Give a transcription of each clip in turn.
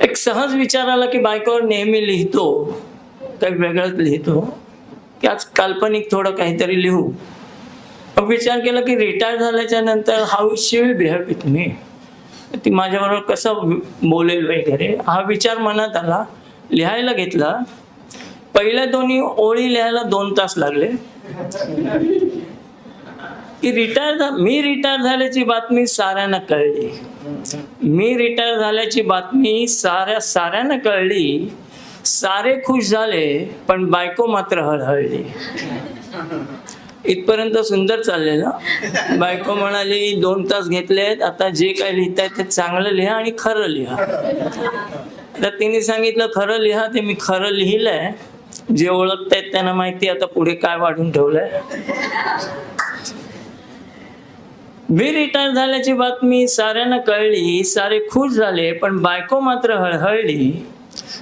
एक सहज विचार आला की बायकोवर नेहमी लिहितो काही वेगळंच लिहितो. की आज काल्पनिक थोडं काहीतरी लिहू. मग विचार केला की रिटायर झाल्याच्यानंतर how she will behave with मी ती माझ्याबरोबर कसं बोलेल वगैरे हा विचार मनात आला. लिहायला घेतला. पहिल्या दोन्ही ओळी लिहायला दोन तास लागले. की रिटायर मी रिटायर झाल्याची बातमी साऱ्यांना कळली. मी रिटायर झाल्याची बातमी साऱ्या साऱ्यांना कळली. सारे खुश झाले पण बायको मात्र हळहळली. इथपर्यंत सुंदर चाललेलं. बायको म्हणाली दोन तास घेतलेत आता जे काय लिहिताय ते चांगलं लिहा आणि खरं लिहा. तर तिने सांगितलं खरं लिहा ते मी खरं लिहिलंय. जे ओळखतायत त्यांना माहिती आता पुढे काय वाढून ठेवलंय. मी रिटायर झाल्याची बातमी साऱ्यांना कळली सारे खुश झाले पण बायको मात्र हळहळली.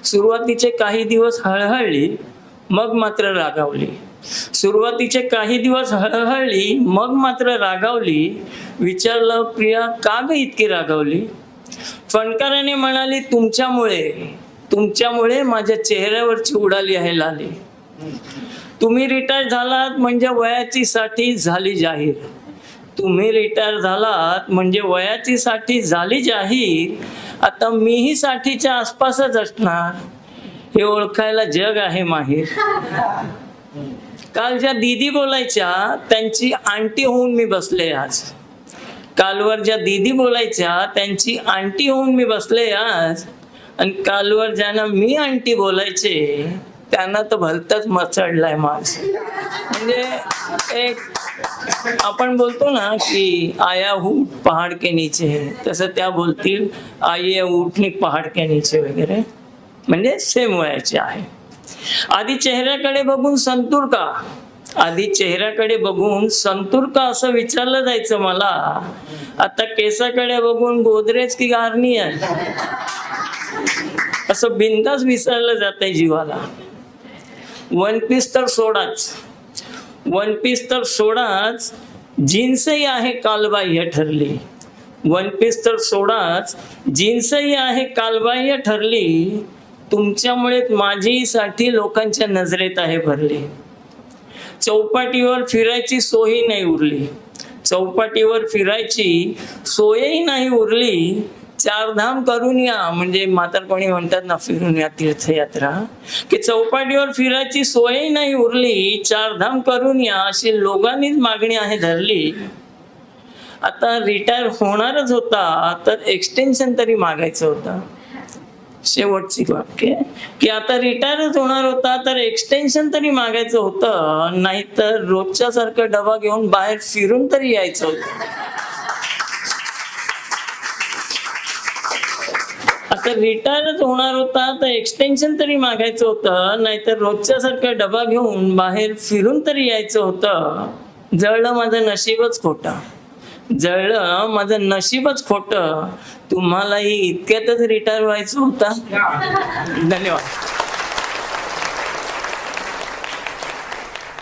सुरुवातीचे काही दिवस हळहळली मग मात्र रागावली. सुरुवातीचे काही दिवस हळहळली मग मात्र रागावली. विचारलं प्रिया का ग इतकी रागावली? फणकाराने म्हणाली तुमच्यामुळे तुमच्यामुळे माझ्या चेहऱ्यावरची उडाली आहे लाली. तुम्ही रिटायर झालात म्हणजे वयाची साठी झाली जाहीर. तुम्ही रिटायर झालात म्हणजे वयाची साठी झाली जाहीर आता मीही साठीच्या आसपासच असणार. हे ओळखायला जग आहे माहीर. काल ज्या दीदी बोलायच्या त्यांची आंटी होऊन मी बसले आज. कालवर ज्या दीदी बोलायच्या त्यांची आंटी होऊन मी बसले आज. आणि कालवर ज्यांना मी आंटी बोलायचे त्यांना तर भलतच मचडलाय माझ. म्हणजे एक आपण बोलतो ना की आया ऊट पहाड के नीचे तसं त्या बोलतील आई उठणी पहाड के नीचे वगैरे. म्हणजे सेम वयाचे आहे. आधी चेहऱ्याकडे बघून संतूर का? आधी चेहऱ्याकडे बघून संतूर का असं विचारलं जायचं मला? आता केसाकडे बघून गोदरेज की गारणी आहे असं बिंदास विसरलं जात आहे जीवाला. वन पीस तर सोडाच. वन पीस तर सोडाच. जीन्सही आहे कालबाह्य ठरली. वन पीस तर सोडाच. जीन्सही आहे कालबाह्य ठरली. तुमच्यामुळे माझीसाठी लोकांच्या नजरेत आहे भरली. चौपाटीवर फिरायची सोयही नाही उरली. चौपाटीवर फिरायची सोयही नाही उरली. चारधाम करून या. म्हणजे म्हातारपणी म्हणतात ना फिरून या तीर्थयात्रा. की चौपाटीवर फिरायची सोय नाही उरली. चारधाम करून या अशी लोकांनीच मागणी आहे धरली. आता रिटायर होणारच होता तर एक्सटेन्शन तरी मागायचं होतं. शेवटची वाक्य की आता रिटायरच होणार होता तर एक्सटेन्शन तरी मागायचं होतं. नाहीतर रोजच्या सारखं डबा घेऊन बाहेर फिरून तरी यायचं होतं. तर रिटायरच होणार होता तर एक्सटेन्शन तरी मागायचं होतं नाहीतर रोजच्या सारखं डबा घेऊन बाहेर फिरून तरी यायचं होतं. जळलं माझं नशीबच खोटं. जळलं माझं नशीबच खोटं. तुम्हालाही इतक्यातच रिटायर व्हायचं होतं. धन्यवाद.